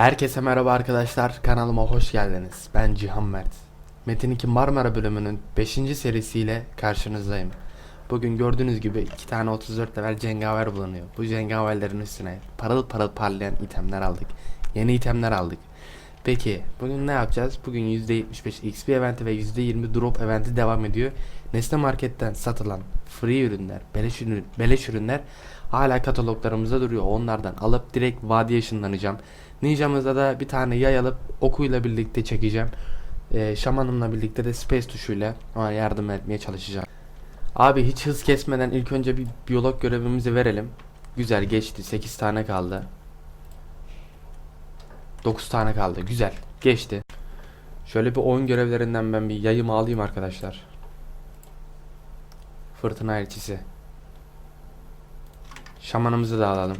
Herkese merhaba arkadaşlar. Kanalıma hoş geldiniz. Ben Cihan Mert. Metin 2 Marmara bölümünün 5. serisiyle karşınızdayım. Bugün gördüğünüz gibi iki tane 34 level cengaver bulunuyor. Bu cengaverlerin üstüne parıl parıl parlayan itemler aldık. Yeni itemler aldık. Peki bugün ne yapacağız? Bugün %75 XP eventi ve %20 drop eventi devam ediyor. Nesne Market'ten satılan free ürünler, beleş, ürün, beleş ürünler hala kataloglarımızda duruyor. Onlardan alıp direkt vadiye ışınlanacağım. Ninja'mızda da bir tane yay alıp okuyla birlikte çekeceğim. Ee, şamanımla birlikte de space tuşuyla ona yardım etmeye çalışacağım. Abi hiç hız kesmeden ilk önce bir biyolog görevimizi verelim. Güzel geçti. 8 tane kaldı. 9 tane kaldı. Güzel. Geçti. Şöyle bir oyun görevlerinden ben bir yayımı alayım arkadaşlar. Fırtına elçisi. Şamanımızı da alalım.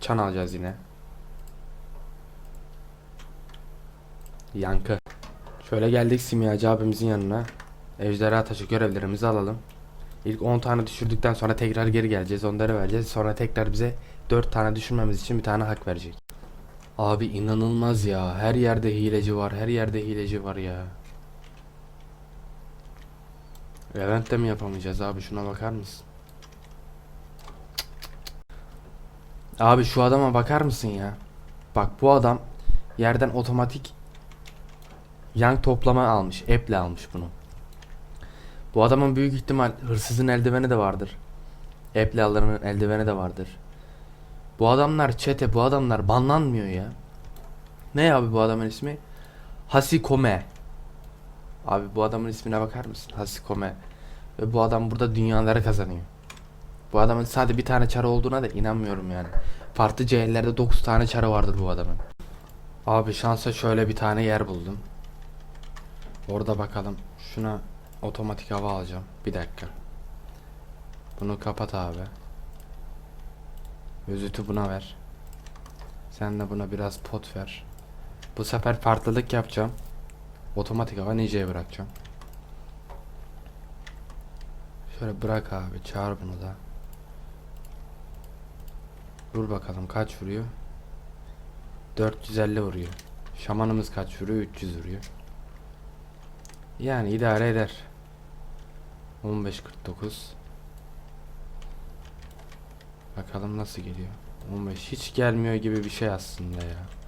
Çan alacağız yine. Yankı. Şöyle geldik simyacı abimizin yanına. Ejderha taşı görevlerimizi alalım. İlk 10 tane düşürdükten sonra tekrar geri geleceğiz. Onları vereceğiz. Sonra tekrar bize 4 tane düşürmemiz için bir tane hak verecek. Abi inanılmaz ya. Her yerde hileci var. Her yerde hileci var ya. Levent de mi yapamayacağız abi? Şuna bakar mısın? Abi şu adama bakar mısın ya? Bak bu adam yerden otomatik Yang toplama almış. App'le almış bunu. Bu adamın büyük ihtimal hırsızın eldiveni de vardır. App'le alınan eldiveni de vardır. Bu adamlar çete, bu adamlar banlanmıyor ya. Ne abi bu adamın ismi? Hasikome. Abi bu adamın ismine bakar mısın? Hasikome. Ve bu adam burada dünyaları kazanıyor. Bu adamın sadece bir tane çarı olduğuna da inanmıyorum yani. Farklı CL'lerde 9 tane çarı vardır bu adamın. Abi şansa şöyle bir tane yer buldum. Orada bakalım. Şuna otomatik hava alacağım. Bir dakika. Bunu kapat abi. Özütü buna ver. Sen de buna biraz pot ver. Bu sefer farklılık yapacağım. Otomatik hava Ninja'ya bırakacağım. Şöyle bırak abi. Çağır bunu da. Vur bakalım kaç vuruyor? 450 vuruyor. Şamanımız kaç vuruyor? 300 vuruyor. Yani idare eder. 15.49 Bakalım nasıl geliyor. 15 hiç gelmiyor gibi bir şey aslında ya.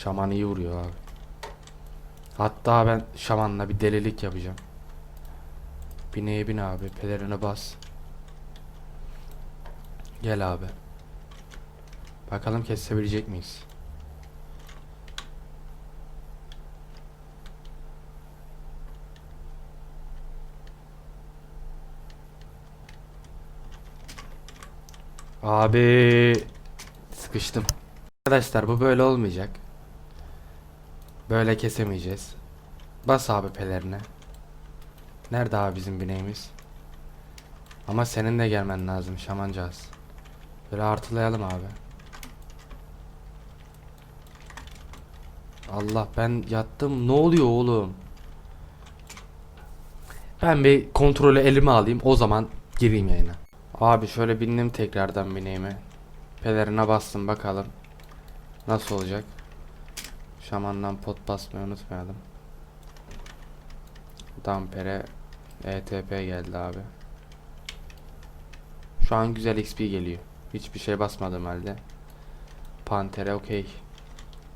Şaman iyi vuruyor abi. Hatta ben şamanla bir delilik yapacağım. Bineye bin abi. Pelerine bas. Gel abi. Bakalım kesebilecek miyiz? Abi sıkıştım. Arkadaşlar bu böyle olmayacak. Böyle kesemeyeceğiz. Bas abi pelerine. Nerede abi bizim bineğimiz? Ama senin de gelmen lazım şamancağız. Böyle artılayalım abi. Allah ben yattım. Ne oluyor oğlum? Ben bir kontrolü elime alayım. O zaman gireyim yayına. Abi şöyle bindim tekrardan bineğime. Pelerine bastım bakalım. Nasıl olacak? Şamandan pot basmayı unutmayalım. Dampere ETP geldi abi. Şu an güzel XP geliyor. Hiçbir şey basmadım halde. Pantere okey.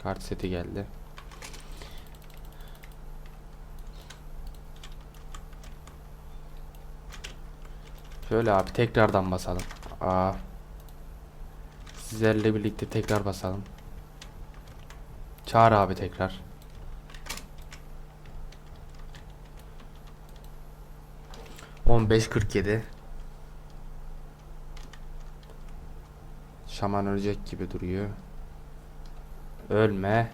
Kart seti geldi. Şöyle abi tekrardan basalım. Aa. Sizlerle birlikte tekrar basalım. Çağır abi tekrar. On beş kırk yedi. Şaman ölecek gibi duruyor. Ölme.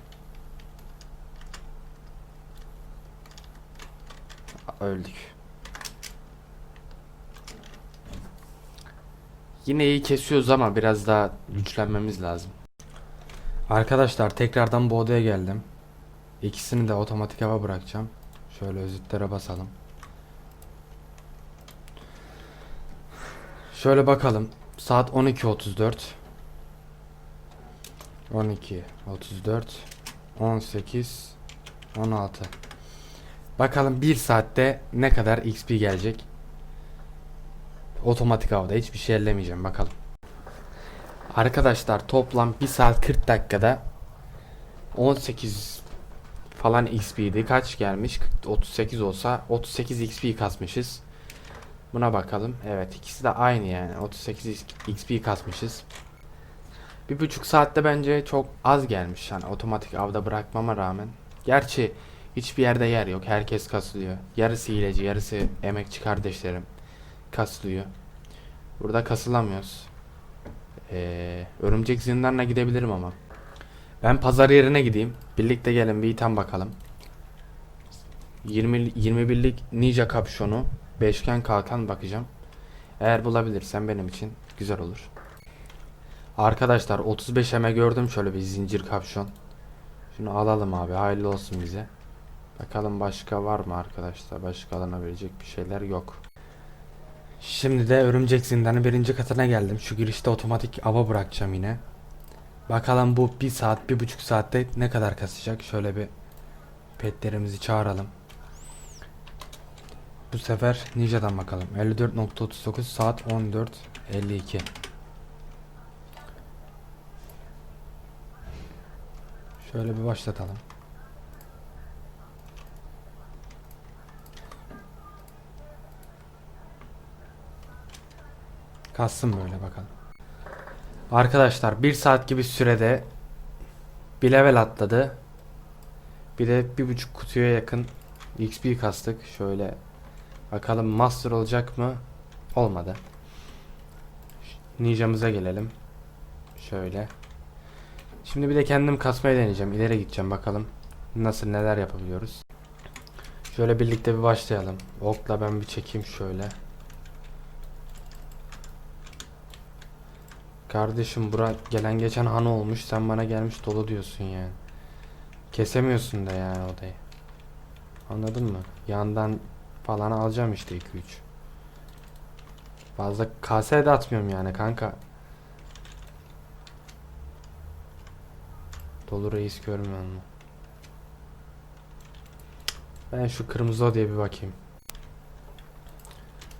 Öldük. Yine iyi kesiyoruz ama biraz daha güçlenmemiz lazım. Arkadaşlar tekrardan bu odaya geldim. İkisini de otomatik hava bırakacağım. Şöyle özütlere basalım. Şöyle bakalım. Saat 12.34. 12, 34, 18, 16. Bakalım bir saatte ne kadar XP gelecek. Otomatik havada hiçbir şey ellemeyeceğim bakalım. Arkadaşlar toplam 1 saat 40 dakikada 18 falan XP'di. Kaç gelmiş? 38 olsa 38 XP kasmışız. Buna bakalım. Evet ikisi de aynı yani. 38 XP kasmışız. Bir buçuk saatte bence çok az gelmiş. Yani otomatik avda bırakmama rağmen. Gerçi hiçbir yerde yer yok. Herkes kasılıyor. Yarısı hileci, yarısı emekçi kardeşlerim kasılıyor. Burada kasılamıyoruz. Ee, örümcek zindanına gidebilirim ama. Ben pazar yerine gideyim. Birlikte gelin bir item bakalım. 20 21'lik ninja kapşonu, beşgen kalkan bakacağım. Eğer bulabilirsem benim için güzel olur. Arkadaşlar 35 eme gördüm şöyle bir zincir kapşon. Şunu alalım abi hayırlı olsun bize. Bakalım başka var mı arkadaşlar? Başka alınabilecek bir şeyler yok. Şimdi de örümcek zindanı birinci katına geldim. Şu girişte otomatik ava bırakacağım yine. Bakalım bu bir saat, bir buçuk saatte ne kadar kasacak? Şöyle bir petlerimizi çağıralım. Bu sefer Ninja'dan bakalım. 54.39 saat 14.52. Şöyle bir başlatalım. Kassın böyle bakalım. Arkadaşlar bir saat gibi sürede bir level atladı. Bir de bir buçuk kutuya yakın XP kastık. Şöyle bakalım master olacak mı? Olmadı. Ninja'mıza gelelim. Şöyle. Şimdi bir de kendim kasmayı deneyeceğim. İleri gideceğim bakalım. Nasıl neler yapabiliyoruz. Şöyle birlikte bir başlayalım. Okla ben bir çekeyim şöyle. Kardeşim bura gelen geçen han olmuş. Sen bana gelmiş dolu diyorsun yani. Kesemiyorsun da yani odayı. Anladın mı? Yandan falan alacağım işte 2-3. Fazla kase de atmıyorum yani kanka. Dolu reis görmüyor mu? Ben şu kırmızı odaya bir bakayım.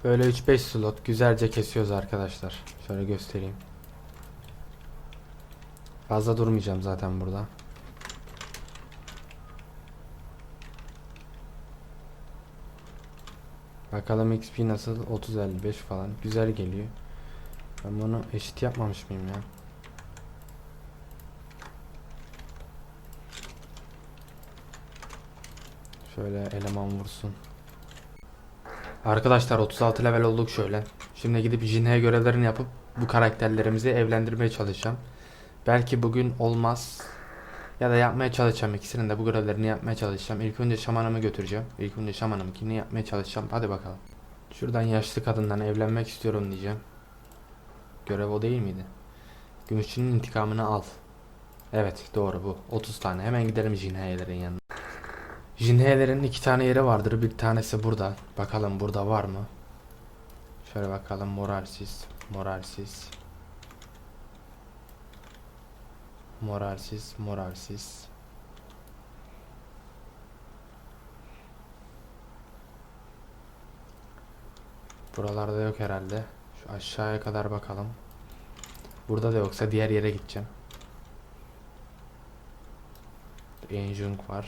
Böyle 3-5 slot güzelce kesiyoruz arkadaşlar. Şöyle göstereyim. Fazla durmayacağım zaten burada. Bakalım XP nasıl? 30-55 falan. Güzel geliyor. Ben bunu eşit yapmamış mıyım ya? Şöyle eleman vursun. Arkadaşlar 36 level olduk şöyle. Şimdi gidip Jinhe görevlerini yapıp bu karakterlerimizi evlendirmeye çalışacağım. Belki bugün olmaz. Ya da yapmaya çalışacağım. İkisinin de bu görevlerini yapmaya çalışacağım. İlk önce şamanımı götüreceğim. İlk önce şamanımkini yapmaya çalışacağım. Hadi bakalım. Şuradan yaşlı kadından evlenmek istiyorum diyeceğim. Görev o değil miydi? Gümüşçünün intikamını al. Evet doğru bu. 30 tane. Hemen gidelim Jinhe'lerin yanına. Jinhe'lerin iki tane yeri vardır. Bir tanesi burada. Bakalım burada var mı? Şöyle bakalım. Moralsiz. Moralsiz. Moralsiz. Moralsiz. Buralarda yok herhalde. Şu aşağıya kadar bakalım. Burada da yoksa diğer yere gideceğim. Enjung var.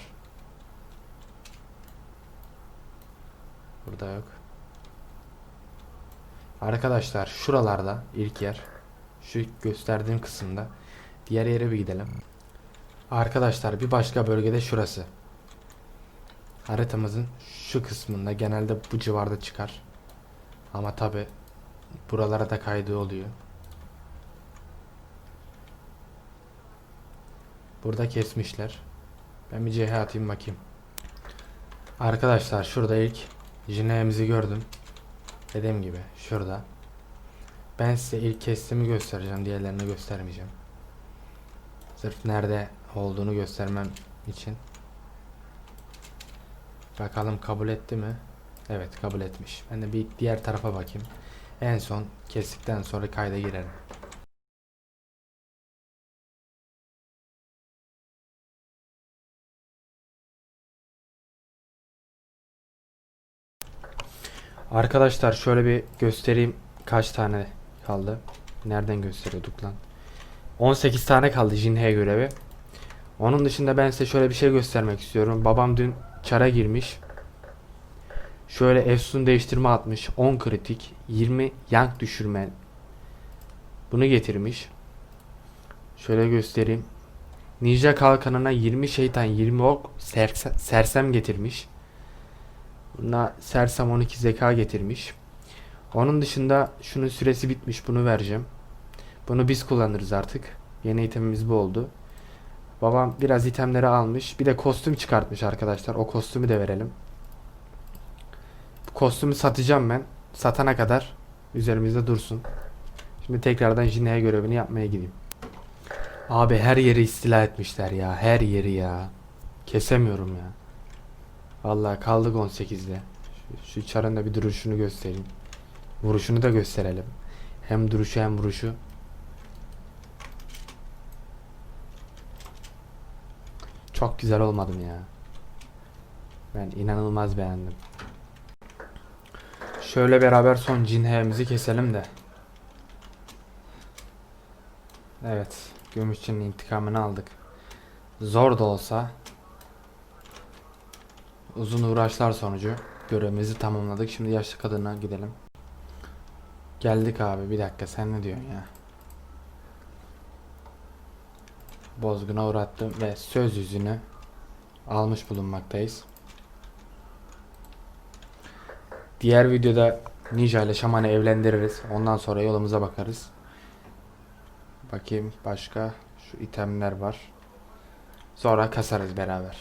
Burada yok. Arkadaşlar şuralarda ilk yer. Şu gösterdiğim kısımda. Diğer yere bir gidelim. Arkadaşlar bir başka bölgede şurası. Haritamızın şu kısmında genelde bu civarda çıkar. Ama tabi buralara da kaydı oluyor. Burada kesmişler. Ben bir CH atayım bakayım. Arkadaşlar şurada ilk Jine'mizi gördüm. Dediğim gibi şurada. Ben size ilk kestiğimi göstereceğim. Diğerlerini göstermeyeceğim. Sırf nerede olduğunu göstermem için. Bakalım kabul etti mi? Evet kabul etmiş. Ben de bir diğer tarafa bakayım. En son kestikten sonra kayda girelim. Arkadaşlar şöyle bir göstereyim kaç tane kaldı. Nereden gösteriyorduk lan? 18 tane kaldı Jinhe görevi. Onun dışında ben size şöyle bir şey göstermek istiyorum. Babam dün çara girmiş. Şöyle Efsun değiştirme atmış. 10 kritik, 20 yank düşürme. Bunu getirmiş. Şöyle göstereyim. Ninja kalkanına 20 şeytan, 20 ok serse- sersem getirmiş. Buna sersem 12 zeka getirmiş. Onun dışında şunun süresi bitmiş. Bunu vereceğim. Bunu biz kullanırız artık. Yeni itemimiz bu oldu. Babam biraz itemleri almış. Bir de kostüm çıkartmış arkadaşlar. O kostümü de verelim. Bu kostümü satacağım ben. Satana kadar üzerimizde dursun. Şimdi tekrardan Jine'ye görevini yapmaya gideyim. Abi her yeri istila etmişler ya. Her yeri ya. Kesemiyorum ya. Vallahi kaldık 18'de. Şu, şu çarın da bir duruşunu göstereyim. Vuruşunu da gösterelim. Hem duruşu hem vuruşu. Çok güzel olmadım ya. Ben inanılmaz beğendim. Şöyle beraber son cinhemizi keselim de. Evet. Gümüşçünün intikamını aldık. Zor da olsa uzun uğraşlar sonucu görevimizi tamamladık. Şimdi yaşlı kadına gidelim. Geldik abi bir dakika sen ne diyorsun ya? Bozguna uğrattım ve söz yüzünü almış bulunmaktayız. Diğer videoda Ninja ile Şaman'ı evlendiririz. Ondan sonra yolumuza bakarız. Bakayım başka şu itemler var. Sonra kasarız beraber.